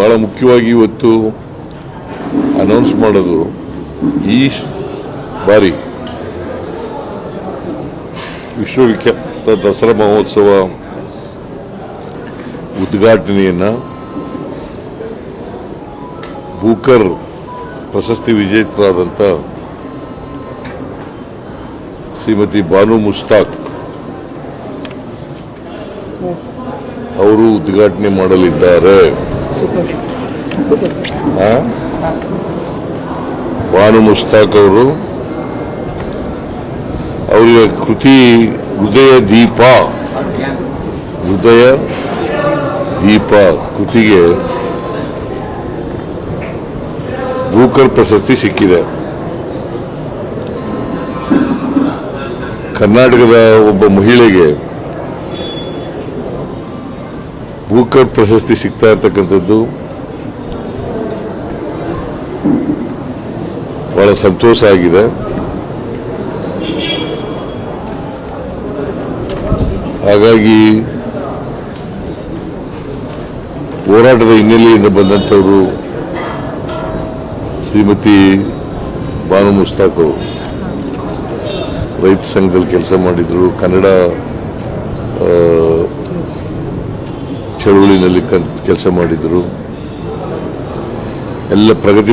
ಭಾಳ ಮುಖ್ಯವಾಗಿ ಇವತ್ತು ಅನೌನ್ಸ್ ಮಾಡೋದು ಈ ಬಾರಿ ವಿಶ್ವವಿಖ್ಯಾತ ದಸರಾ ಮಹೋತ್ಸವ ಉದ್ಘಾಟನೆಯನ್ನು ಬೂಕರ್ ಪ್ರಶಸ್ತಿ ವಿಜೇತರಾದಂಥ ಶ್ರೀಮತಿ ಬಾನು ಮುಸ್ತಾಕ್ ಅವರು ಉದ್ಘಾಟನೆ ಮಾಡಲಿದ್ದಾರೆ. Super super? ಬಾನು ಅವರು. ಅವರಿಗೆ ಕೃತಿ ಹೃದಯ ದೀಪ. ಹೃದಯ ದೀಪ ಕೃತಿಗೆ ಭೂಕರ್ ಪ್ರಶಸ್ತಿ ಸಿಕ್ಕಿದೆ. ಕರ್ನಾಟಕದ ಒಬ್ಬ ಮಹಿಳೆಗೆ ಬೂಕರ್ ಪ್ರಶಸ್ತಿ ಸಿಗ್ತಾ ಇರ್ತಕ್ಕಂಥದ್ದು ಬಹಳ ಸಂತೋಷ ಆಗಿದೆ. ಹಾಗಾಗಿ ಹೋರಾಟದ ಹಿನ್ನೆಲೆಯಿಂದ ಬಂದಂಥವರು ಶ್ರೀಮತಿ ಬಾನು ಮುಸ್ತಾಕ್ ಅವರು. ರೈತ ಸಂಘದಲ್ಲಿ ಕೆಲಸ ಮಾಡಿದ್ರು. ಕನ್ನಡ ಚಳುವಳಿನಲ್ಲಿ ಕೆಲಸ ಮಾಡಿದ್ರು. ಎಲ್ಲ ಪ್ರಗತಿ